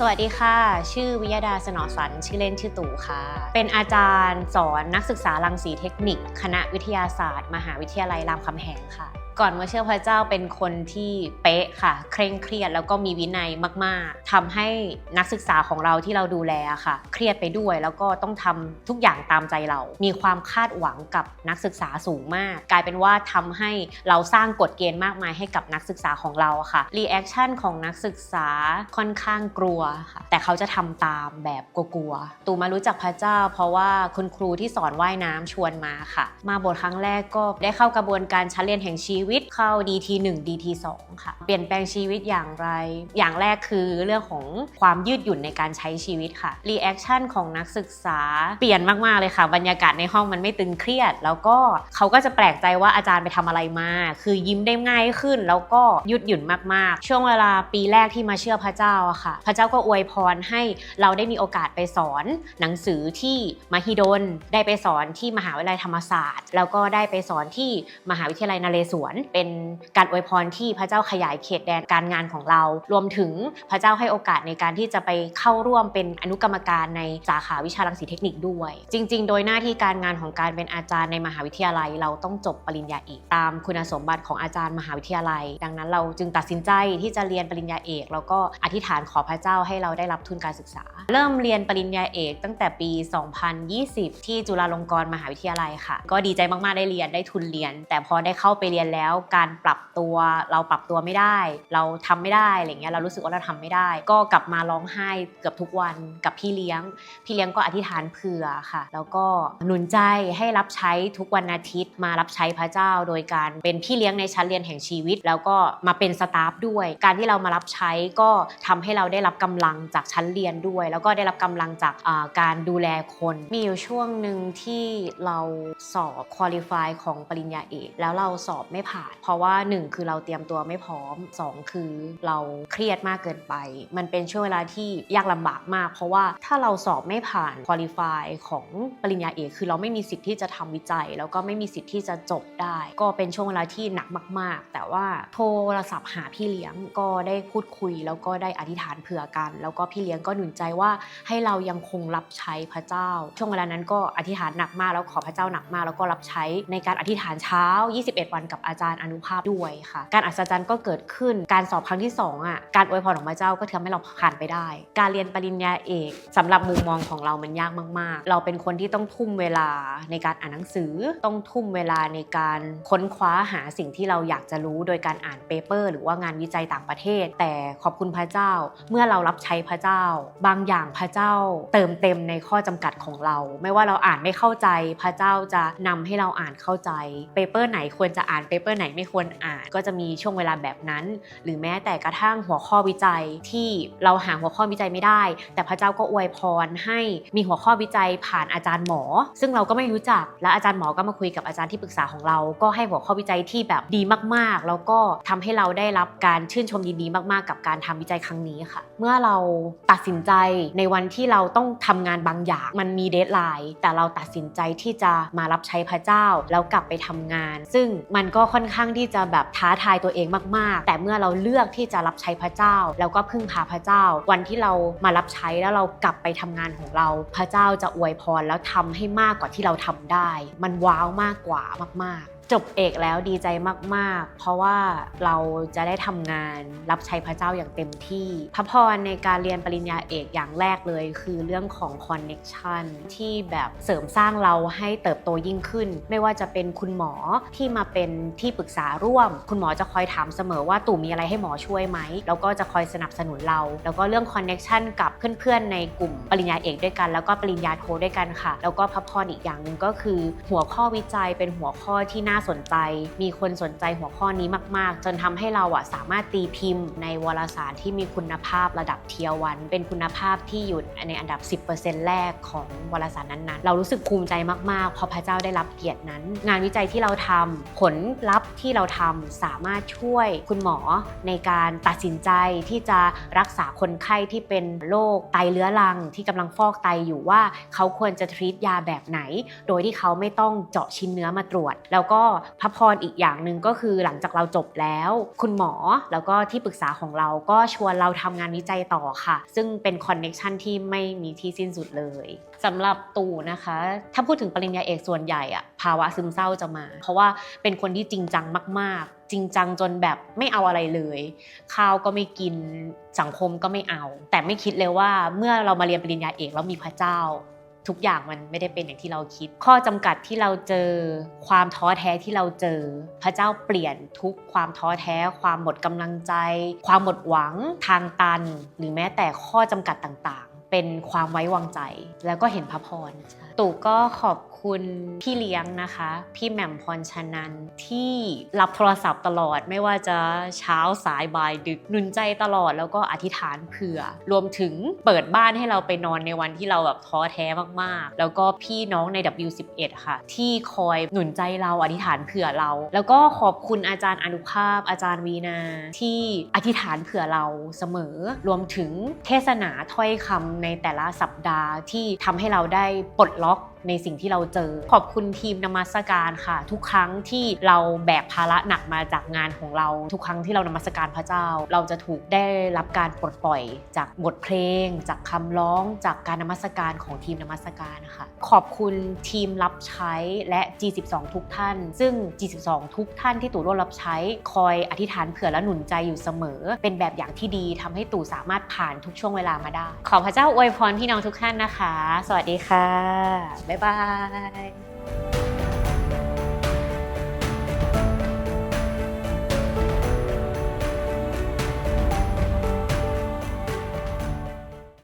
สวัสดีค่ะ ชื่อวิยดาสนอสัน ชื่อเล่นชื่อตู่ค่ะ เป็นอาจารย์สอนนักศึกษารังสีเทคนิค คณะวิทยาศาสตร์ มหาวิทยาลัยรามคำแหงค่ะ ก่อนมาเชื่อพระเจ้าเป็นคนที่เป๊ะค่ะ เคร่งเครียดแล้วก็มีวินัยมาก ๆทำให้นักศึกษาของเราที่เราดูแลค่ะ เครียดไปด้วยแล้วก็ต้องทำทุกอย่างตามใจเรา มีความคาดหวังกับนักศึกษาสูงมาก กลายเป็นว่าทำให้เราสร้างกฎเกณฑ์มากมายให้กับนักศึกษาของเราค่ะรีแอคชั่นของนักศึกษาค่อนข้างกลัวค่ะแต่เขาจะทำตามแบบกลัวๆตูมารู้จักพระเจ้า เพราะว่าคุณครูที่สอนว่ายน้ำชวนมาค่ะ มาบทครั้งแรกก็ได้เข้ากระบวนการชั้นเรียนแห่งชีวิตเข้า DT 1 DT 2ค่ะ เปลี่ยนแปลงชีวิตอย่างไร อย่างแรกคือเรื่องของความยืดหยุ่นในการใช้ชีวิตค่ะ รีแอคชั่นของนักศึกษาเปลี่ยนมาก ๆ เลยค่ะ บรรยากาศในห้องมันไม่ตึงเครียด แล้วก็เขาก็จะแปลกใจว่าอาจารย์ไปทำอะไรมา คือยิ้มได้ง่ายขึ้น แล้วก็ยืดหยุ่นมาก ๆ ช่วงเวลาปีแรกที่มาเชื่อพระเจ้าอะค่ะ พระเจ้าก็อวยพรให้เราได้มีโอกาสไปสอนหนังสือที่มหิดล ได้ไปสอนที่มหาวิทยาลัยธรรมศาสตร์ แล้วก็ได้ไปสอนที่มหาวิทยาลัยนเรศวรเป็นการอวยพรที่พระเจ้าขยายเขตแดนการงานของเรา รวมถึงพระเจ้าให้โอกาสในการที่จะไปเข้าร่วมเป็นอนุกรรมการในสาขาวิชารังสีเทคนิคด้วย จริง ๆ โดยหน้าที่การงานของการเป็นอาจารย์ในมหาวิทยาลัย เราต้องจบปริญญาเอกตามคุณสมบัติของอาจารย์มหาวิทยาลัย ดังนั้นเราจึงตัดสินใจที่จะเรียนปริญญาเอก แล้วก็อธิษฐานขอพระเจ้าให้เราได้รับทุนการศึกษา เริ่มเรียนปริญญาเอก ตั้งแต่ปี 2020 ที่จุฬาลงกรณ์มหาวิทยาลัยค่ะ ก็ดีใจมากๆได้เรียนได้ทุนเรียน แต่พอได้เข้าไปเรียนแล้วการปรับตัวเราปรับตัวไม่ได้ เราทำไม่ได้อะไรเงี้ยเรารู้สึกว่าเราทำไม่ได้ ก็กลับมาร้องไห้เกือบทุกวันกับพี่เลี้ยง พี่เลี้ยงก็อธิษฐานเผื่อค่ะ แล้วก็หนุนใจให้รับใช้ทุกวันอาทิตย์มารับใช้พระเจ้า โดยการเป็นพี่เลี้ยงในชั้นเรียนแห่งชีวิต แล้วก็มาเป็นสตาฟด้วย การที่เรามารับใช้ก็ทำให้เราได้รับกำลังจากชั้นเรียนด้วย แล้วก็ได้รับกำลังจากการดูแลคน มีอยู่ช่วงหนึ่งที่เราสอบคุริฟายของปริญญาเอกแล้วเราสอบไม่ผ่าน เพราะว่าหนึ่งคือเราเตรียมตัวไม่พร้อมสองคือเราเครียดมากเกินไป มันเป็นช่วงเวลาที่ยากลำบากมาก เพราะว่าถ้าเราสอบไม่ผ่านคุริฟายของปริญญาเอกคือเราไม่มีสิทธิ์ที่จะทำวิจัย แล้วก็ไม่มีสิทธิ์ที่จะจบได้ ก็เป็นช่วงเวลาที่หนักมาก ๆ แต่ว่าโทรศัพท์หาพี่เลี้ยงก็ได้พูดคุย แล้วก็ได้อธิษฐานเผื่อกัน แล้วก็พี่เลี้ยงก็หนุนใจว่าให้เรายังคงรับใช้พระเจ้า ช่วงเวลานั้นก็อธิษฐานหนักมากแล้วขอพระเจ้าหนักมาก แล้วก็รับใช้ในการอธิษฐานเช้า 21 วันกับอาจารย์อนุภาพด้วยค่ะ การอัศจรรย์ก็เกิดขึ้น การสอบครั้งที่สองอะ การอวยพรของพระเจ้าก็ทำให้เราผ่านไปได้ การเรียนปริญญาเอกสำหรับมุมมองของเรามันยากมาก ๆ เราเป็นคนที่ต้องทุ่มเวลาในการอ่านหนังสือ ต้องทุ่มเวลาในการค้นคว้าหาสิ่งที่เราอยากจะรู้โดยการอ่านเปเปอร์หรือว่างานวิจัยต่างประเทศ แต่ขอบคุณพระเจ้า เมื่อเรารับใช้พระเจ้า บางอย่างพระเจ้า เติมเต็มในข้อจำกัดของเรา ไม่ว่าเราอ่านไม่เข้าใจ พระเจ้าจะนำให้เราอ่านเข้าใจเปเปอร์ไหนควรจะอ่านเปเปอร์ไหนไม่ควรอ่านก็จะมีช่วงเวลาแบบนั้น หรือแม้แต่กระทั่งหัวข้อวิจัยที่เราหาหัวข้อวิจัยไม่ได้ แต่พระเจ้าก็อวยพรให้มีหัวข้อวิจัยผ่านอาจารย์หมอ ซึ่งเราก็ไม่รู้จัก และอาจารย์หมอก็มาคุยกับอาจารย์ที่ปรึกษาของเรา ก็ให้หัวข้อวิจัยที่แบบดีมากๆ แล้วก็ทำให้เราได้รับการชื่นชมยินดีมากๆ กับการทำวิจัยครั้งนี้ค่ะ เมื่อเราตัดสินใจในวันที่เราต้องทำงานบางอย่างมันมีเดทไลน์แต่เราตัดสินใจที่จะมารับใช้พระเจ้าแล้วกลับไปทำงาน ซึ่งมันก็ค่อนอนข้างที่จะแบบท้าทายตัวเองมาก ๆ แต่เมื่อเราเลือกที่จะรับใช้พระเจ้า แล้วก็พึ่งพาพระเจ้า วันที่เรามารับใช้แล้วเรากลับไปทำงานของเรา พระเจ้าจะอวยพรแล้วทำให้มากกว่าที่เราทำได้ มันว้าวมากกว่ามาก ๆ จบเอกแล้วดีใจมากๆ เพราะว่าเราจะได้ทำงานรับใช้พระเจ้าอย่างเต็มที่พระพรในการเรียนปริญญาเอกอย่างแรกเลย คือเรื่องของคอนเน็ชันที่แบบเสริมสร้างเราให้เติบโตยิ่งขึ้น ไม่ว่าจะเป็นคุณหมอที่มาเป็นที่ปรึกษาร่วม คุณหมอจะคอยถามเสมอว่าตู่มีอะไรให้หมอช่วยไหม แล้วก็จะคอยสนับสนุนเรา แล้วก็เรื่องคอนเน็ชันกับเพื่อนๆในกลุ่มปริญญาเอกด้วยกัน แล้วก็ปริญญาโทด้วยกันค่ะ แล้วก็พระพรอีกอย่างหนึ่งก็คือ หัวข้อวิจัยเป็นหัวข้อที่น่าสนใจ มีคนสนใจหัวข้อนี้มาก ๆ จนทำให้เราอะสามารถตีพิมพ์ ในวารสารที่มีคุณภาพระดับเทียวัน เป็นคุณภาพที่อยู่ในอันดับ 10%แรกของวารสารนั้นๆ เรารู้สึกภูมิใจมากๆเพราะพระเจ้าได้รับเกียรตินั้น งานวิจัยที่เราทำผลลัพธ์ที่เราทำสามารถช่วยคุณหมอในการตัดสินใจที่จะรักษาคนไข้ที่เป็นโรคไตเรื้อรัง ที่กำลังฟอกไตอยู่ว่าเขาควรจะทรีตยาแบบไหน โดยที่เขาไม่ต้องเจาะชิ้นเนื้อมาตรวจ แล้วก็พระพรอีกอย่างหนึ่งก็คือหลังจากเราจบแล้ว คุณหมอแล้วก็ที่ปรึกษาของเราก็ชวนเราทำงานวิจัยต่อค่ะ ซึ่งเป็นคอนเน็ชันที่ไม่มีที่สิ้นสุดเลยสำหรับตู่นะคะ ถ้าพูดถึงปริญญาเอกส่วนใหญ่อะภาวะซึมเศร้าจะมา เพราะว่าเป็นคนที่จริงจังมาก ๆ จริงจังจนแบบไม่เอาอะไรเลยข้าวก็ไม่กินสังคมก็ไม่เอา แต่ไม่คิดเลยว่าเมื่อเรามาเรียนปริญญาเอกแล้วมีพระเจ้า ทุกอย่างมันไม่ได้เป็นอย่างที่เราคิด ข้อจำกัดที่เราเจอ ความท้อแท้ที่เราเจอ พระเจ้าเปลี่ยนทุกความท้อแท้ ความหมดกำลังใจ ความหมดหวังทางตัน หรือแม้แต่ข้อจำกัดต่างๆ เป็นความไว้วางใจ แล้วก็เห็นพระพรตู่ก็ขอบคุณพี่เลี้ยงนะคะ พี่แหม่มพรชนันที่รับโทรศัพท์ตลอด ไม่ว่าจะเช้าสายบ่ายดึกหนุนใจตลอดแล้วก็อธิษฐานเผื่อ รวมถึงเปิดบ้านให้เราไปนอนในวันที่เราแบบท้อแท้มากๆ แล้วก็พี่น้องใน W11 ค่ะ ที่คอยหนุนใจเราอธิษฐานเผื่อเรา แล้วก็ขอบคุณอาจารย์อนุภาพ อาจารย์วีนา ที่อธิษฐานเผื่อเราเสมอ รวมถึงเทศนาถ้อยคำในแต่ละสัปดาห์ที่ทำให้เราได้ปลดล็อกในสิ่งที่เราเจอ ขอบคุณทีมนมัสการค่ะ ทุกครั้งที่เราแบกภาระหนักมาจากงานของเรา ทุกครั้งที่เรานมัสการพระเจ้า เราจะถูกได้รับการปลดปล่อย จากบทเพลง จากคำร้องจากการนมัสการของทีมนมัสการนะคะขอบคุณทีมรับใช้และ G12 ทุกท่าน ซึ่ง G12 ทุกท่านที่ตู่ร่วมรับใช้คอยอธิษฐานเผื่อและหนุนใจอยู่เสมอ เป็นแบบอย่างที่ดีทำให้ตู่สามารถผ่านทุกช่วงเวลามาได้ ขอพระเจ้าอวยพรพี่น้องทุกท่านนะคะ สวัสดีค่ะบ๊ายบาย